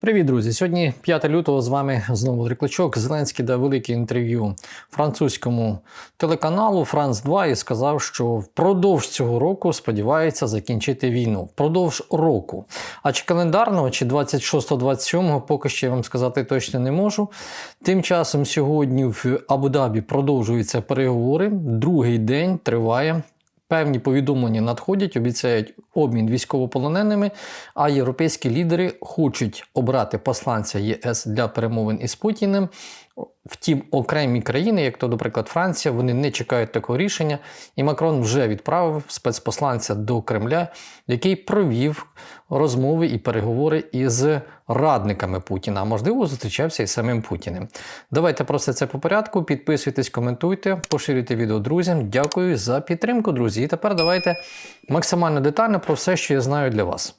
Привіт, друзі! Сьогодні 5 лютого з вами знову Риклачок. Зеленський дав велике інтерв'ю французькому телеканалу Франц 2 і сказав, що впродовж цього року сподівається закінчити війну. Впродовж року. А чи календарного, чи 26-27, поки що я вам сказати точно не можу. Тим часом сьогодні в Абу-Дабі продовжуються переговори. Другий день триває. Певні повідомлення надходять, обіцяють обмін військовополоненими, а європейські лідери хочуть обрати посланця ЄС для перемовин із Путіним. Втім, окремі країни, як то, наприклад, Франція, вони не чекають такого рішення. І Макрон вже відправив спецпосланця до Кремля, який провів розмови і переговори із радниками Путіна, а можливо, зустрічався із самим Путіним. Давайте про все це по порядку. Підписуйтесь, коментуйте, поширюйте відео друзям. Дякую за підтримку, друзі. І тепер давайте максимально детально про все, що я знаю для вас.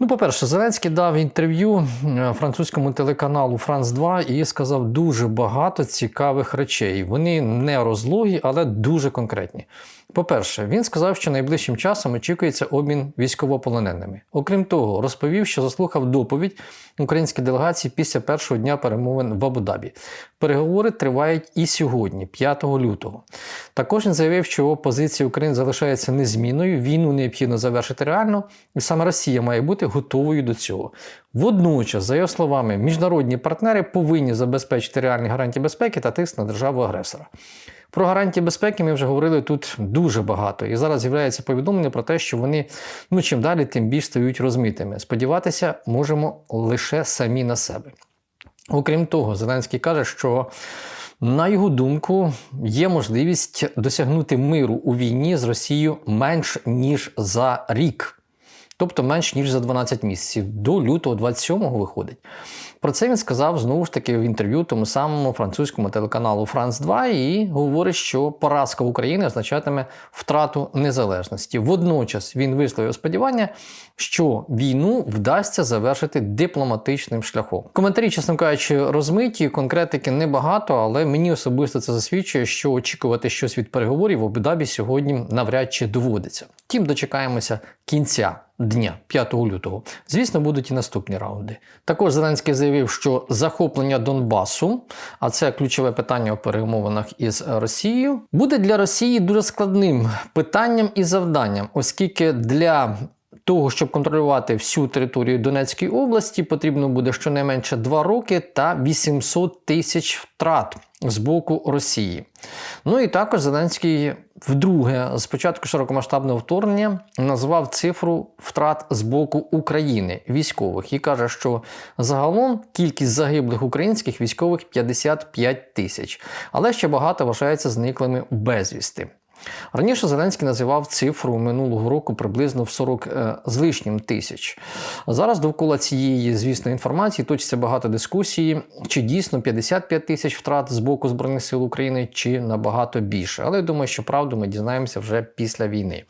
Ну, по-перше, Зеленський дав інтерв'ю е, французькому телеканалу Франс 2 і сказав дуже багато цікавих речей. Вони не розлогі, але дуже конкретні. По-перше, він сказав, що найближчим часом очікується обмін військовополоненими. Окрім того, розповів, що заслухав доповідь української делегації після першого дня перемовин в Абу-Дабі. Переговори тривають і сьогодні, 5 лютого. Також він заявив, що позиція України залишається незмінною, війну необхідно завершити реально, і саме Росія має бути готовою до цього. Водночас, за його словами, міжнародні партнери повинні забезпечити реальні гарантії безпеки та тиск на державу агресора. Про гарантії безпеки ми вже говорили тут дуже багато. І зараз з'являється повідомлення про те, що вони ну чим далі, тим більш стають розмитими. Сподіватися можемо лише самі на себе. Окрім того, Зеленський каже, що. На його думку, є можливість досягнути миру у війні з Росією менш ніж за рік, тобто менш ніж за 12 місяців. До лютого 27-го виходить. Про це він сказав знову ж таки в інтерв'ю тому самому французькому телеканалу Франс 2 і говорить, що поразка України означатиме втрату незалежності. Водночас він висловив сподівання, що війну вдасться завершити дипломатичним шляхом. Коментарі, чесно кажучи, розмиті, конкретики небагато, але мені особисто це засвідчує, що очікувати щось від переговорів в Абу-Дабі сьогодні навряд чи доводиться. Тім дочекаємося кінця дня 5 лютого. Звісно, будуть і наступні раунди. Також Зеленський заявив, що захоплення Донбасу, а це ключове питання у перемовинах із Росією, буде для Росії дуже складним питанням і завданням, оскільки для того, щоб контролювати всю територію Донецької області, потрібно буде щонайменше 2 роки та 800 тисяч втрат з боку Росії. Ну і також Зеленський вдруге з початку широкомасштабного вторгнення назвав цифру втрат з боку України військових і каже, що загалом кількість загиблих українських військових 55 тисяч, але ще багато вважається зниклими безвісти. Раніше Зеленський називав цифру минулого року приблизно в 40 е, з лишнім тисяч. Зараз довкола цієї, звісно, інформації точиться багато дискусії, чи дійсно 55 тисяч втрат з боку Збройних сил України, чи набагато більше. Але я думаю, що правду ми дізнаємося вже після війни.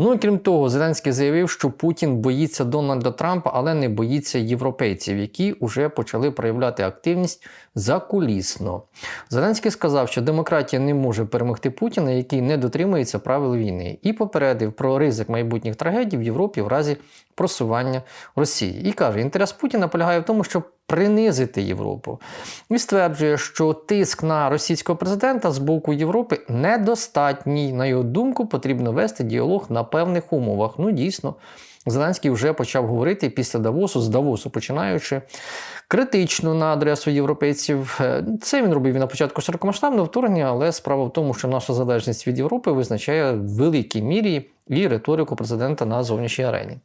Ну і крім того, Зеленський заявив, що Путін боїться Дональда Трампа, але не боїться європейців, які вже почали проявляти активність закулісно. Зеленський сказав, що демократія не може перемогти Путіна, який не дотримується правил війни, і попередив про ризик майбутніх трагедій в Європі в разі просування Росії. І каже, інтерес Путіна полягає в тому, щоб принизити Європу. І стверджує, що тиск на російського президента з боку Європи недостатній. На його думку, потрібно вести діалог на певних умовах. Ну, дійсно. Зеленський вже почав говорити після Давосу, з Давосу починаючи критично на адресу європейців. Е, це він робив і на початку широкомасштабного вторгнення, але справа в тому, що наша залежність від Європи визначає в великій мірі і риторику президента на зовнішній арені.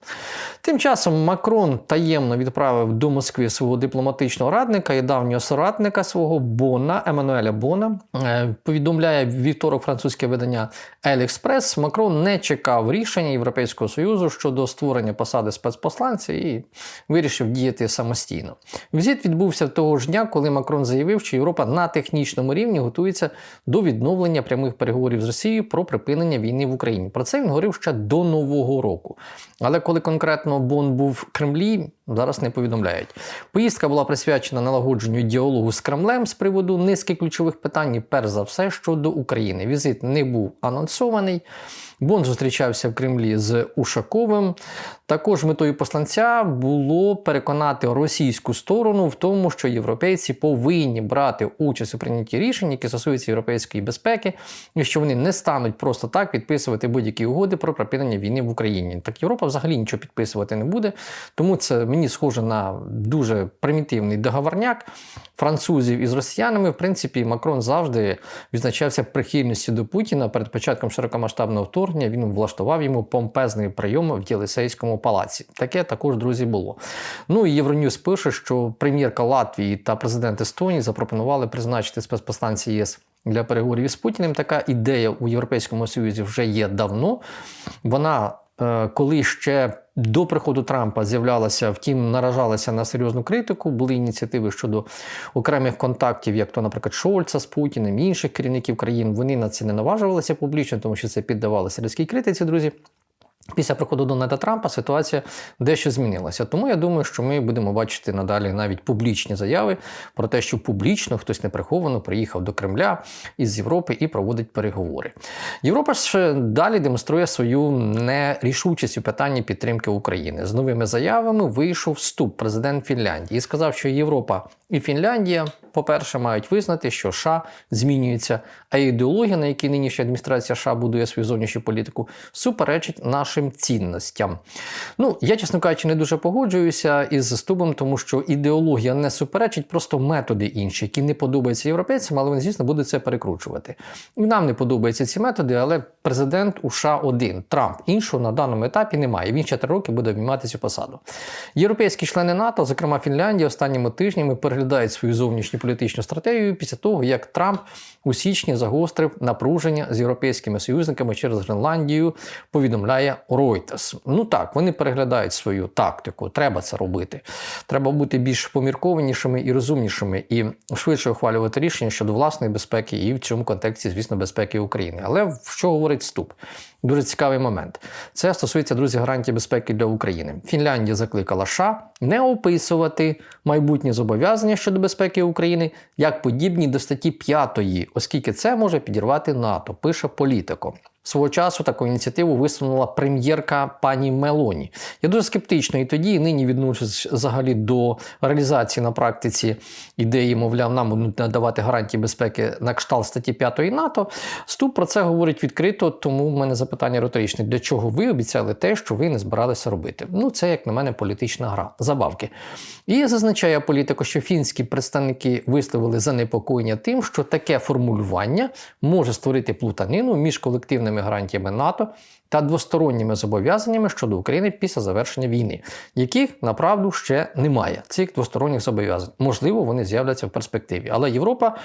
Тим часом Макрон таємно відправив до Москви свого дипломатичного радника і давнього соратника свого Бона, Еммануеля Бона. Е, повідомляє вівторок французьке видання Ель-Експрес. Макрон не чекав рішення Європейського Союзу щодо створення посади спецпосланця і вирішив діяти самостійно. Візит відбувся того ж дня, коли Макрон заявив, що Європа на технічному рівні готується до відновлення прямих переговорів з Росією про припинення війни в Україні. Про це він говорив ще до Нового року. Але коли конкретно Бон був в Кремлі, зараз не повідомляють. Поїздка була присвячена налагодженню діалогу з Кремлем з приводу низки ключових питань, перш за все щодо України. Візит не був анонсований. Бон зустрічався в Кремлі з Ушаковим. Також метою посланця було переконати російську сторону в тому, що європейці повинні брати участь у прийнятті рішень, які стосуються європейської безпеки, і що вони не стануть просто так підписувати будь-які угоди про припинення війни в Україні. Так Європа взагалі нічого підписувати не буде. Тому це мені схоже на дуже примітивний договорняк французів із росіянами. В принципі, Макрон завжди відзначався прихильністю до Путіна. Перед початком широкомасштабного вторгнення він влаштував йому помпезний прийом в Єлисейському палаці. Таке також, друзі, було. Ну і Євроньюз пише, що прем'єрка Латвії та президент Естонії запропонували призначити спецпостанці ЄС. Для переговорів із Путіним така ідея у Європейському Союзі вже є давно. Вона коли ще до приходу Трампа з'являлася, втім, наражалася на серйозну критику. Були ініціативи щодо окремих контактів, як то, наприклад, Шольца з Путіним, інших керівників країн. Вони на це не наважувалися публічно, тому що це піддавалося різкій критиці, друзі. Після приходу Дональда Трампа ситуація дещо змінилася. Тому я думаю, що ми будемо бачити надалі навіть публічні заяви про те, що публічно хтось неприховано приїхав до Кремля із Європи і проводить переговори. Європа ж далі демонструє свою нерішучість у питанні підтримки України. З новими заявами вийшов вступ президент Фінляндії і сказав, що Європа і Фінляндія, по-перше, мають визнати, що США змінюється, а ідеологія, на якій нинішня адміністрація США будує свою зовнішню політику, суперечить нашим цінностям. Ну, я, чесно кажучи, не дуже погоджуюся із Стубом, тому що ідеологія не суперечить, просто методи інші, які не подобаються європейцям, але вони, звісно, будуть це перекручувати. І нам не подобаються ці методи, але президент у США один Трамп іншого на даному етапі немає. Він ще три роки буде обіймати цю посаду. Європейські члени НАТО, зокрема Фінляндія, останніми тижнями переглядають свою зовнішню політичну стратегію після того, як Трамп у січні загострив напруження з європейськими союзниками через Гренландію. Повідомляє Reuters. Ну так, вони переглядають свою тактику. Треба це робити. Треба бути більш поміркованішими і розумнішими, і швидше ухвалювати рішення щодо власної безпеки, і в цьому контексті, звісно, безпеки України. Але що говорить вступ? Дуже цікавий момент. Це стосується друзі гарантії безпеки для України. Фінляндія закликала США не описувати майбутні зобов'язання щодо безпеки України як подібні до статті 5, оскільки це може підірвати НАТО. Пише політико. Свого часу таку ініціативу висунула прем'єрка пані Мелоні. Я дуже скептично і тоді, і нині відношусь взагалі до реалізації на практиці ідеї, мовляв, нам будуть надавати гарантії безпеки на кшталт статті 5 НАТО. Ступ про це говорить відкрито, тому в мене запитання риторичне: для чого ви обіцяли те, що ви не збиралися робити? Ну, це, як на мене, політична гра, забавки. І зазначає політико, що фінські представники висловили занепокоєння тим, що таке формулювання може створити плутанину між колективними гарантіями НАТО та двосторонніми зобов'язаннями щодо України після завершення війни, яких направду ще немає. Цих двосторонніх зобов'язань. Можливо, вони з'являться в перспективі. Але Європа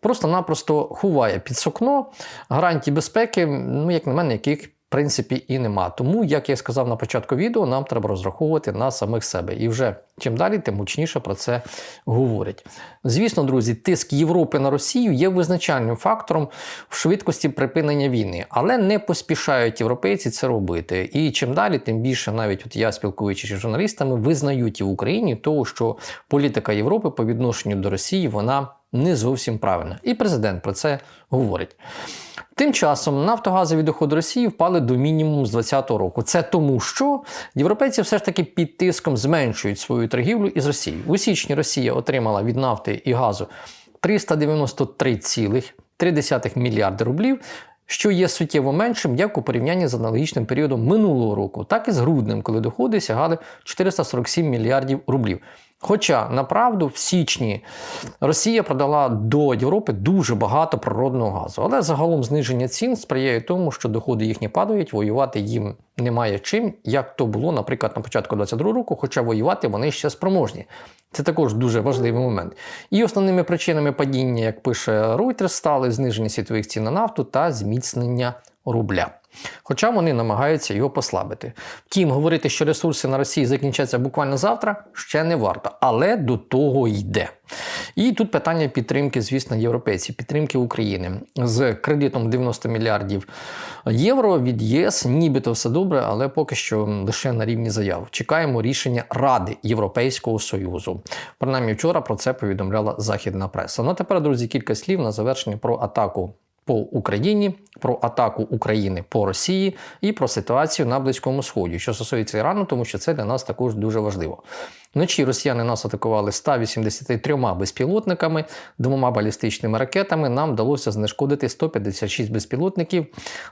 просто-напросто ховає під сукно гарантії безпеки, ну як на мене, яких принципі і нема. Тому, як я сказав на початку відео, нам треба розраховувати на самих себе. І вже чим далі, тим гучніше про це говорять. Звісно, друзі, тиск Європи на Росію є визначальним фактором в швидкості припинення війни, але не поспішають європейці це робити. І чим далі, тим більше, навіть от я спілкуючись з журналістами, визнають і в Україні того, що політика Європи по відношенню до Росії вона не зовсім правильна. І президент про це говорить. Тим часом нафтогазові доходи Росії впали до мінімуму з 2020 року. Це тому, що європейці все ж таки під тиском зменшують свою торгівлю із Росією. У січні Росія отримала від нафти і газу 393,3 мільярди рублів. Що є суттєво меншим як у порівнянні з аналогічним періодом минулого року, так і з груднем, коли доходи сягали 447 мільярдів рублів. Хоча направду в січні Росія продала до Європи дуже багато природного газу, але загалом зниження цін сприяє тому, що доходи їхні падають, воювати їм немає чим, як то було, наприклад, на початку 2022 року, хоча воювати вони ще спроможні. Це також дуже важливий момент. І основними причинами падіння, як пише Reuters, стали зниження світових цін на нафту та зміцнення рубля. Хоча вони намагаються його послабити. Втім, говорити, що ресурси на Росії закінчаться буквально завтра, ще не варто, але до того йде. І тут питання підтримки, звісно, європейців, підтримки України з кредитом 90 мільярдів євро від ЄС, нібито все добре, але поки що лише на рівні заяв. Чекаємо рішення Ради Європейського Союзу. Принаймні вчора про це повідомляла західна преса. Ну а тепер, друзі, кілька слів на завершення про атаку по Україні, про атаку України по Росії і про ситуацію на Близькому Сході, що стосується Ірану, тому що це для нас також дуже важливо. Вночі росіяни нас атакували 183 безпілотниками, двома балістичними ракетами. Нам вдалося знешкодити 156 безпілотників.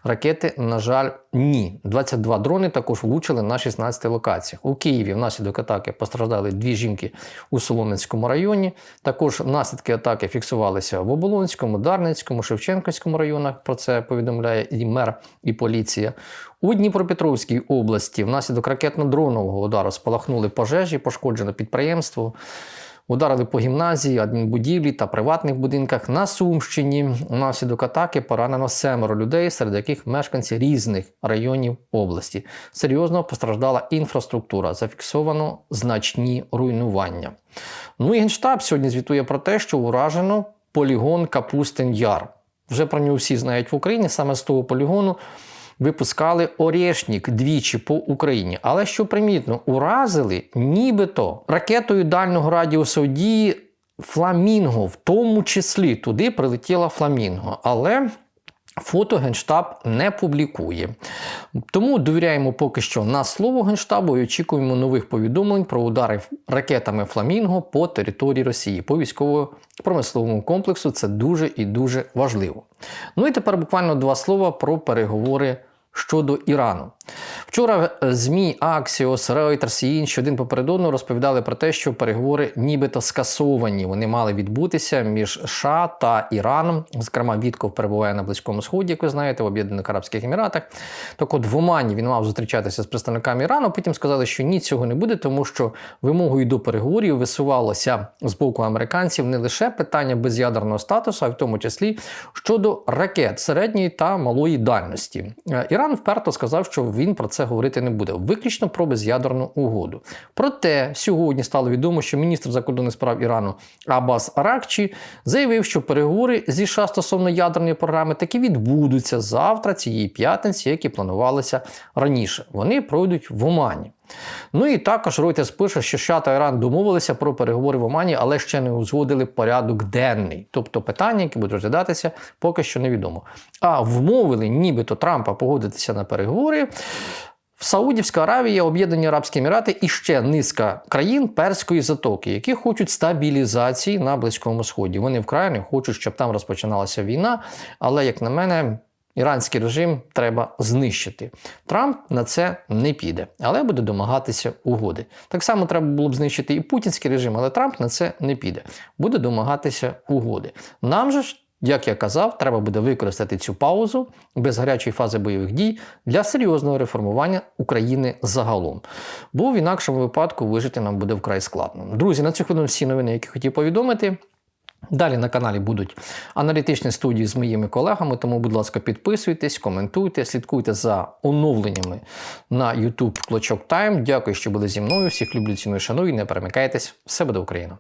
Ракети, на жаль, ні. 22 дрони також влучили на 16 локаціях. У Києві внаслідок атаки постраждали дві жінки у Солом'янському районі. Також наслідки атаки фіксувалися в Оболонському, Дарницькому, Шевченківському районах. Про це повідомляє і мер, і поліція. У Дніпропетровській області внаслідок ракетно-дронового удару спалахнули пожежі, пошкоджено підприємство. Ударили по гімназії, адмінбудівлі та приватних будинках. На Сумщині внаслідок атаки поранено семеро людей, серед яких мешканці різних районів області. Серйозно постраждала інфраструктура, зафіксовано значні руйнування. Ну і Генштаб сьогодні звітує про те, що уражено полігон Капустин Яр. Вже про нього всі знають в Україні, саме з того полігону випускали Орєшнік двічі по Україні. Але що примітно, уразили нібито ракетою дальнього радіусу дії Фламінго, в тому числі туди прилетіла Фламінго. Але Фото Генштаб не публікує. Тому довіряємо поки що на слово Генштабу і очікуємо нових повідомлень про удари ракетами Фламінго по території Росії, по військово-промисловому комплексу. Це дуже і дуже важливо. Ну і тепер буквально два слова про переговори щодо Ірану. Вчора е, ЗМІ Axios, Reuters і інші один поперед розповідали про те, що переговори нібито скасовані. Вони мали відбутися між США та Іраном. Зокрема, Вітков перебуває на Близькому Сході, як ви знаєте, в Об'єднаних Арабських Еміратах. Так от в Омані він мав зустрічатися з представниками Ірану. Потім сказали, що ні, цього не буде, тому що вимогою до переговорів висувалося з боку американців не лише питання без'ядерного статусу, а в тому числі щодо ракет середньої та малої дальності. Е, Іран вперто сказав, що він про це говорити не буде, виключно про без'ядерну угоду. Проте сьогодні стало відомо, що міністр закордонних справ Ірану Абас Аракчі заявив, що переговори зі США стосовно ядерної програми таки відбудуться завтра, цієї п'ятниці, які планувалися раніше. Вони пройдуть в Омані. Ну і також Reuters пише, що США та Іран домовилися про переговори в Омані, але ще не узгодили порядок денний. Тобто питання, які будуть розглядатися, поки що невідомо. А вмовили, нібито Трампа погодитися на переговори. В Саудівська Аравія, Об'єднані Арабські Емірати і ще низка країн Перської затоки, які хочуть стабілізації на Близькому Сході. Вони вкрай не хочуть, щоб там розпочиналася війна. Але, як на мене, іранський режим треба знищити. Трамп на це не піде, але буде домагатися угоди. Так само треба було б знищити і путінський режим, але Трамп на це не піде. Буде домагатися угоди. Нам же ж. Як я казав, треба буде використати цю паузу без гарячої фази бойових дій для серйозного реформування України загалом. Бо в інакшому випадку вижити нам буде вкрай складно. Друзі, на цю хвилину всі новини, які хотів повідомити. Далі на каналі будуть аналітичні студії з моїми колегами, тому, будь ласка, підписуйтесь, коментуйте, слідкуйте за оновленнями на YouTube Клочок Тайм. Дякую, що були зі мною. Всіх люблю, ціную, шаную. Не перемикайтесь. Все буде Україна!